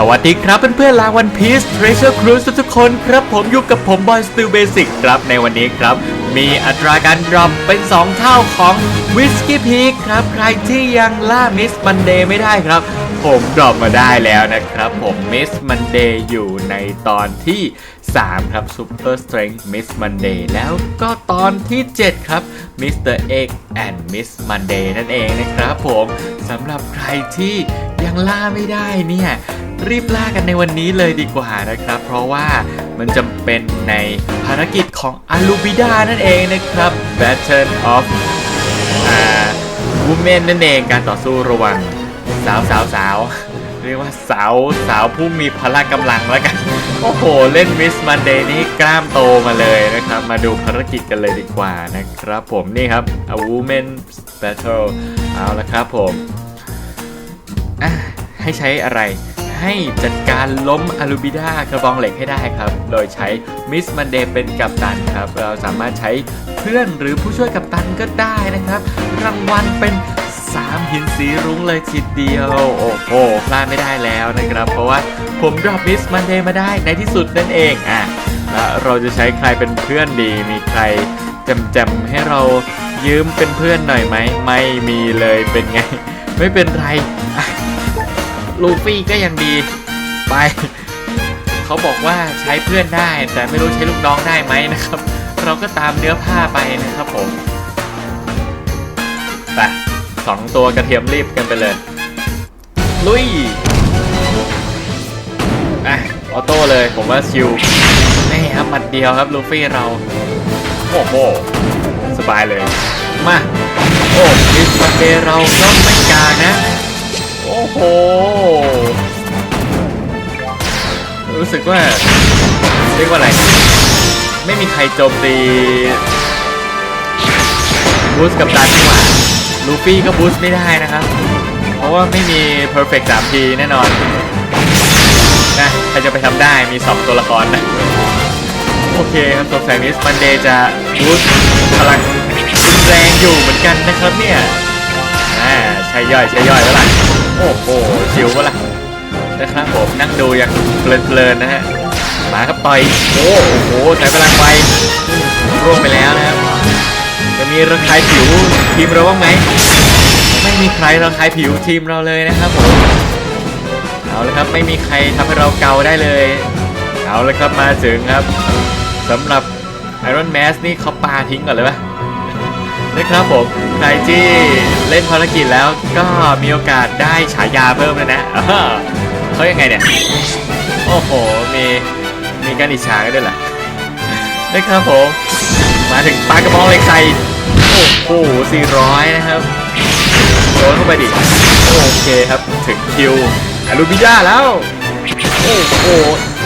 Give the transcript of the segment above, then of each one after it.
สวัสดีครับเพื่อนๆลาวันพีซ Treasure Cruise ทุกคนครับผมอยู่กับผมบอยสติลเบสิกครับในวันนี้ครับ มีอัตราการดรอปเป็น 2 เท่าของวิสกี้พีคครับ ใครที่ยังล่ามิสมันเดย์ไม่ได้ครับ ผมดรอปมาได้แล้วนะครับ ผมมิสมันเดย์อยู่ในตอนที่ 3 ครับ Super Strength Miss Monday แล้วก็ตอนที่ 7 ครับ Mr. Egg and Miss Monday นั่นเองนะครับผมสำหรับใครที่ยังล่าไม่ได้เนี่ย รีบล่ากันในวันนี้เลยดีกว่านะครับ เพราะว่ามันจำเป็นในภารกิจของอาลูบิดานั่นเองนะครับ Battle of อ่า Women นั่นเองการต่อสู้ระหว่างสาวสาวสาวเรียกว่าสาวสาวผู้มีพละกำลังแล้วกัน โอ้โห เล่น Miss Monday นี่กล้ามโตมาเลยนะครับ มาดูภารกิจกันเลยดีกว่านะครับผมนี่ครับ A Women Battle เอาละครับผมอะให้ใช้อะไร ให้จัดการล้มอลูบิดากระบองเหล็กให้ได้ครับ โดยใช้มิสมันเดย์เป็นกัปตันครับ เราสามารถใช้เพื่อนหรือผู้ช่วยกัปตันก็ได้นะครับ รางวัลเป็น3หินสีรุ้งเลยทีเดียว โอ้โหพลาดไม่ได้แล้วนะครับ เพราะว่าผมดรอปมิสมันเดย์มาได้ในที่สุดนั่นเองอะแล้วเราจะใช้ใครเป็นเพื่อนดี มีใครจำจำให้เรายืมเป็นเพื่อนหน่อยไหม ไม่มีเลยเป็นไง ไม่เป็นไร ลูฟี่ก็ยังดี ไป เขาบอกว่าใช้เพื่อนได้ แต่ไม่รู้ใช้ลูกน้องได้ไหมนะครับ เราก็ตามเนื้อผ้าไปนะครับผมไปสองตัวกระเทียมรีบกันไปเลย ลุยอะออโต้เลยผมว่าชิวนี่ครับหมัดเดียวครับลูฟี่เรา โอ้โห สบายเลย มา โอ้มิสมาเดเราก็ไม่กลางนะโอ้โห รู้สึกว่า เรียกว่าอะไร ไม่มีใครโจมตีบูสกับดันดีกว่าลูฟี่ก็บูสไม่ได้นะครับ เพราะว่าไม่มี perfect 3ทีแน่นอนนะใครจะไปทำได้มี2ตัวละครนะ โอเคครับตัวแฟมิสมันเดย์จะบูสพลังรุนแรงอยู่เหมือนกันนะครับเนี่ย ใช้ย่อยใช้ย่อยแล้วล่ะโอ้โหชิวปะล่ะนะครับผมนั่งดูอย่างเพลินๆนะฮะมาครับต่อยโอ้โหใช้พลังไฟร่วงไปแล้วนะครับจะมีระคายผิวทีมเราบ้างไหมไม่มีใครระคายผิวทีมเราเลยนะครับผมเอาละครับไม่มีใครทำให้เราเกาได้เลยเอาละครับมาถึงครับสำหรับ Iron Mask นี่เขาปาทิ้งก่อนเลยปะ นะครับผม ใครที่เล่นภารกิจแล้วก็มีโอกาสได้ฉายาเพิ่มเลยนะเขายังไงเนี่ย โอ้โห มีมีการอิจฉากันด้วยเหรอนะครับผม มาถึงปลากระบอกเล็กใส่โอ้โห400 นะครับโดนเข้าไปดิ โอเคครับ ถึงคิวอารูบิยาแล้ว โอ้โห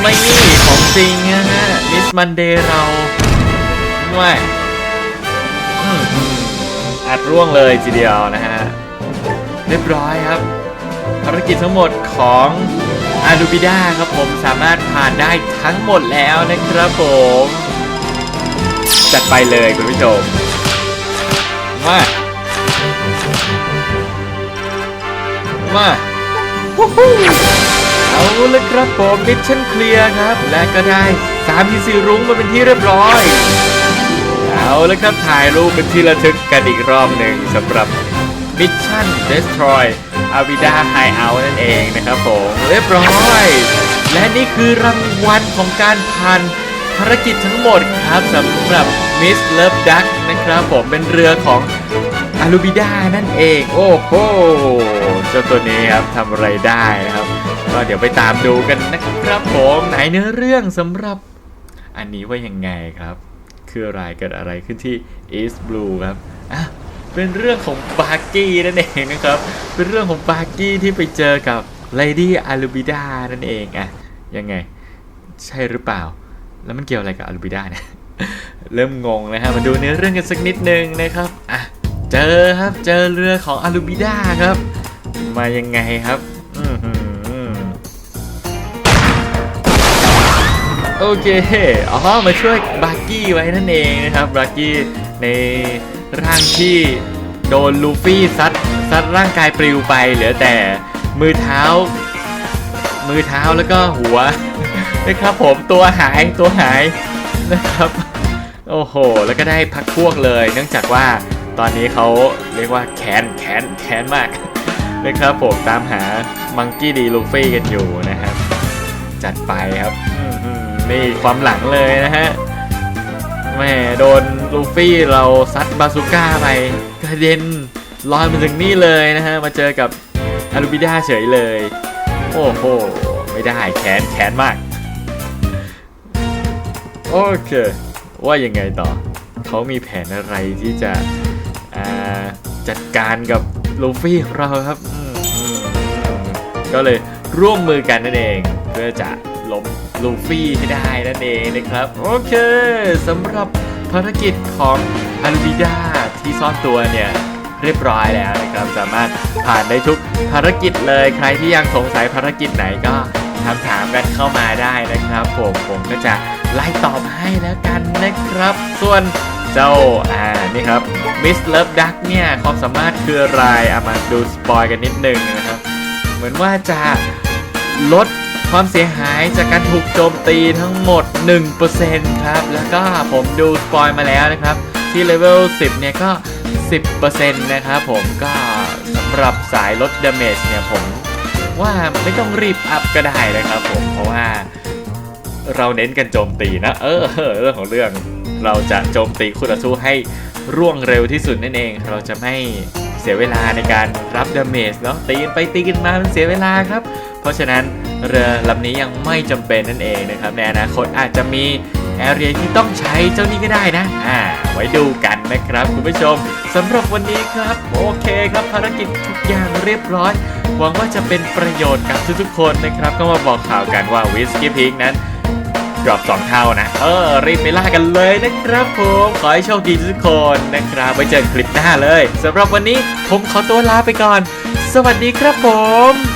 ไม่นี่ของจริงนะฮะมิสมันเดย์เราไม่ อัดร่วงเลยทีเดียวนะฮะ เรียบร้อยครับ ภารกิจทั้งหมดของอารูบิด้าครับผมสามารถผ่านได้ทั้งหมดแล้วนะครับผม จัดไปเลยคุณผู้ชมมามาเอาเลยครับผมมิชชั่นเคลียร์ครับ และก็ได้3ทีสีรุ้งมาเป็นที่เรียบร้อย แล้วครับถ่ายรูปเป็นที่ระทึกกันอีกรอบหนึ่งสำหรับ Mission Destroy Avida Hideout นั่นเองนะครับผมเรียบร้อย และนี่คือรางวัลของการผ่านภารกิจทั้งหมดครับสำหรับ Miss Love Duck นะครับผมเป็นเรือของอาลูบิดานั่นเอง โอ้โหเจ้าตัวนี้ครับทำอะไรได้นะครับ ก็เดี๋ยวไปตามดูกันนะครับผมไหนเนื้อเรื่องสำหรับอันนี้ว่ายังไงครับ คืออะไรเกิดอะไรขึ้นที่ East Blue ครับอะเป็นเรื่องของบาร์กี้นั่นเองนะครับ เป็นเรื่องของบาร์กี้ที่ไปเจอกับ Lady a l u b i d a นั่นเองอะยังไง ใช่หรือเปล่า แล้วมันเกี่ยวอะไรกับ a l u b i d a เนี่ยเริ่มงงนะฮะมาดูเนื้อเรื่องกันสักนิดนึงนะครับอะเจอครับเจอเรือของ a l u b i d a ครับ มายังไงครับ โอเคอ๋อมาช่วยบาร์กี้ไว้นั่นเองนะครับบาร์กี้ในร่างที่โดนลูฟี่ซัดซัดร่างกายปลิวไปเหลือแต่มือเท้า มือเท้าแล้วก็หัวนะครับผมตัวหายตัวหายนะครับ โอ้โห แล้วก็ได้พักพวกเลย เนื่องจากว่าตอนนี้เขาเรียกว่าแค้นแค้นแค้นมากนะครับผมตามหามังกี้ดีลูฟี่กันอยู่นะครับ จัดไปครับ นี่ความหลังเลยนะฮะแหม่โดนลูฟี่เราซัดบาซูก้าไปกระเด็นลอยมาถึงนี่เลยนะฮะ มาเจอกับอารูบิด้าเฉยเลย โอ้โห ไม่ได้แขนแขนมาก โอเค ว่ายังไงต่อ เขามีแผนอะไรที่จะจัดการกับลูฟี่ของเราครับ ก็เลยร่วมมือกันนั่นเอง เพื่อจะ ลูฟี่ให้ได้นั่นเองนะครับ โอเคสำหรับภารกิจของอันบิดาที่ซ่อนตัวเนี่ยเรียบร้อยแล้วนะครับสามารถผ่านได้ทุกภารกิจเลยใครที่ยังสงสัยภารกิจไหนก็ถามถามกันเข้ามาได้นะครับ ผมผมก็จะไล่ตอบให้แล้วกันนะครับ ส่วนเจ้าอ่านี่ครับมิสเลิฟดักเนี่ยความสามารถคืออะไรเอามาดูสปอยกันนิดนึงนะครับ เหมือนว่าจะลด ความเสียหายจากการถูกโจมตีทั้งหมด 1%ครับ แล้วก็ผมดูสปอยมาแล้วนะครับ ที่เลเวล 10 เนี่ยก็ 10%นะครับผมก็สำหรับสายลดดาเมจเนี่ยผมว่าไม่ต้องรีบอัพก็ได้นะครับผม เพราะว่าเราเน้นกันโจมตีนะ เออเรื่องของเรื่องเราจะโจมตีคู่ต่อสู้ให้ร่วงเร็วที่สุดนั่นเอง เราจะไม่เสียเวลาในการรับดาเมจเนาะตีกันไปตีกันมามันเสียเวลาครับ เพราะฉะนั้น เรือลำนี้ยังไม่จำเป็นนั่นเองนะครับในอนาคตอาจจะมีแอเรียที่ต้องใช้เจ้านี้ก็ได้นะ อ่า ไว้ดูกันนะครับคุณผู้ชมสำหรับวันนี้ครับ โอเคครับภารกิจทุกอย่างเรียบร้อย หวังว่าจะเป็นประโยชน์กับทุกๆคนนะครับ ก็มาบอกข่าวกันว่าวิสกี้พิกนั้นดรอปสองเท่านะ เออ รีบไปล่ากันเลยนะครับผม ขอให้โชคดีทุกคนนะครับ ไว้เจอกันคลิปหน้าเลยสำหรับวันนี้ผมขอตัวลาไปก่อน สวัสดีครับผม